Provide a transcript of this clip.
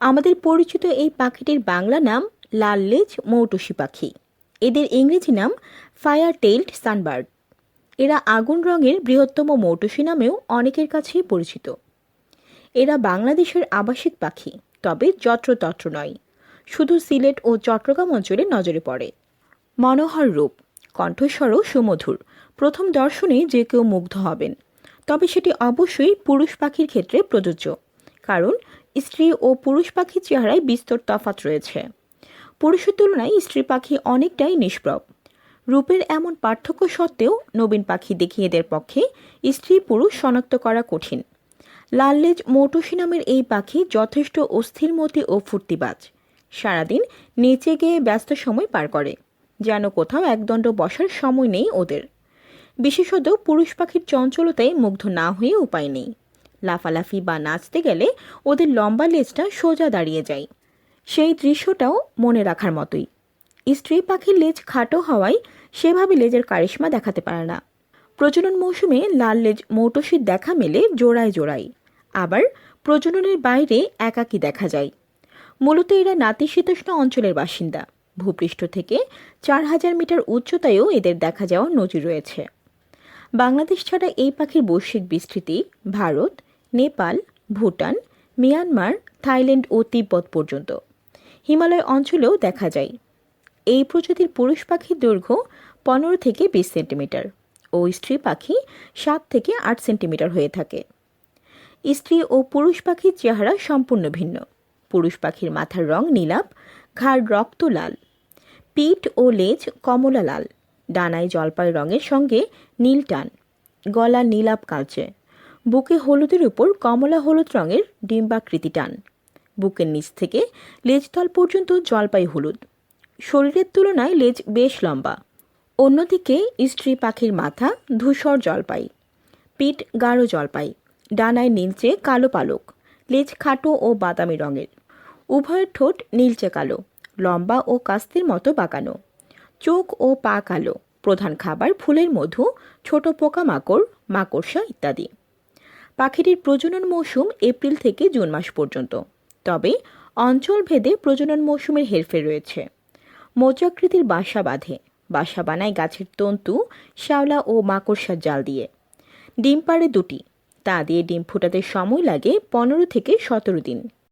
আমাদের পরিচিত এই পাখিটির বাংলা নাম লাল লেজ মৌটুসি পাখি। এদের ইংরেজি নাম ফায়ার টেইলড সানবার্ড। এরা আগুন রঙের বৃহত্তম মৌটুসি নামেও অনেকের কাছেই পরিচিত। এরা বাংলাদেশের আবাসিক পাখি, তবে যত্রতত্র নয়। শুধু সিলেট ও চট্টগ্রাম অঞ্চলে নজরে পড়ে। মনোহর রূপ কণ্ঠস্বরও সুমধুর। প্রথম দর্শনে যে কেউ মুগ্ধ হবেন। তবে সেটি অবশ্যই পুরুষ পাখির ক্ষেত্রে প্রযোজ্য। কারণ স্ত্রী ও পুরুষ পাখির চেহারায় বিস্তর তফাত রয়েছে। পুরুষের তুলনায় স্ত্রী পাখি অনেকটাই নিষ্প্রব রূপের এমন পার্থক্য সত্ত্বেও নবীন পাখি দেখি এদের পক্ষে স্ত্রী পুরুষ শনাক্ত করা কঠিন। লাললেজ মৌটুসি নামের এই পাখি যথেষ্ট অস্থিরমতি ও ফুর্তিবাজ। সারাদিন নেচে গিয়ে ব্যস্ত সময় পার করে, যেন কোথাও একদণ্ড বসার সময় নেই ওদের। বিশেষত পুরুষ পাখির চঞ্চলতায় মুগ্ধ না হয়ে উপায় নেই। লাফালাফি বা নাচতে গেলে ওদের লম্বা লেজটা সোজা দাঁড়িয়ে যায়। সেই দৃশ্যটাও মনে রাখার মতোই। স্ত্রী পাখির লেজ খাটো হওয়ায় সেভাবে লেজের কারিশ্মা দেখাতে পারে না। প্রজনন মৌসুমে লাল লেজ মৌটসির দেখা মেলে জোড়ায় জোড়ায়। আবার প্রজননের বাইরে একাকী দেখা যায়। মূলত এরা নাতিশীতোষ্ণ অঞ্চলের বাসিন্দা। ভূপৃষ্ঠ থেকে চার হাজার মিটার উচ্চতায়ও এদের দেখা যাওয়ার নজির রয়েছে। বাংলাদেশ ছাড়া এই পাখির বৈশ্বিক বিস্তৃতি ভারত নেপাল, ভুটান, মিয়ানমার, থাইল্যান্ড ও তিব্বত পর্যন্ত। হিমালয় অঞ্চলেও দেখা যায়। এই প্রজাতির পুরুষ পাখির দৈর্ঘ্য পনেরো থেকে বিশ সেন্টিমিটার ও স্ত্রী পাখি সাত থেকে আট সেন্টিমিটার হয়ে থাকে। স্ত্রী ও পুরুষ পাখির চেহারা সম্পূর্ণ ভিন্ন। পুরুষ পাখির মাথার রং নীলাপ ঘাড় রক্ত লাল। পিঠ ও লেজ কমলা লাল। ডানায় জলপাই রঙের সঙ্গে নীল টান। গলা নীলাপ কালচে। বুকে হলুদের উপর কমলা হলুদ রঙের ডিম্বাকৃতি টান। বুকের নিচ থেকে লেজতল পর্যন্ত জলপাই হলুদ। শরীরের তুলনায় লেজ বেশ লম্বা। অন্যদিকে স্ত্রী পাখির মাথা ধূসর জলপাই। পিঠ গাঢ় জলপাই। ডানায় নীলচে কালো পালক। লেজ খাটো ও বাদামি রঙের। উভয়ের ঠোঁট নীলচে কালো। লম্বা ও কাস্তির মতো বাঁকানো। চোখ ও পা কালো। প্রধান খাবার ফুলের মধু, ছোট পোকামাকড়, মাকড়সা ইত্যাদি। পাখিটির প্রজনন মৌসুম এপ্রিল থেকে জুন মাস পর্যন্ত। তবে অঞ্চল ভেদে প্রজনন মৌসুমের হেরফের রয়েছে। মোচাকৃতির বাসা বাঁধে। বাসা বানায় গাছের তন্তু, শ্যাওলা ও মাকড়সার জাল দিয়ে। ডিম পাড়ে দুটি। তা দিয়ে ডিম ফুটাতে সময় লাগে পনেরো থেকে সতেরো দিন।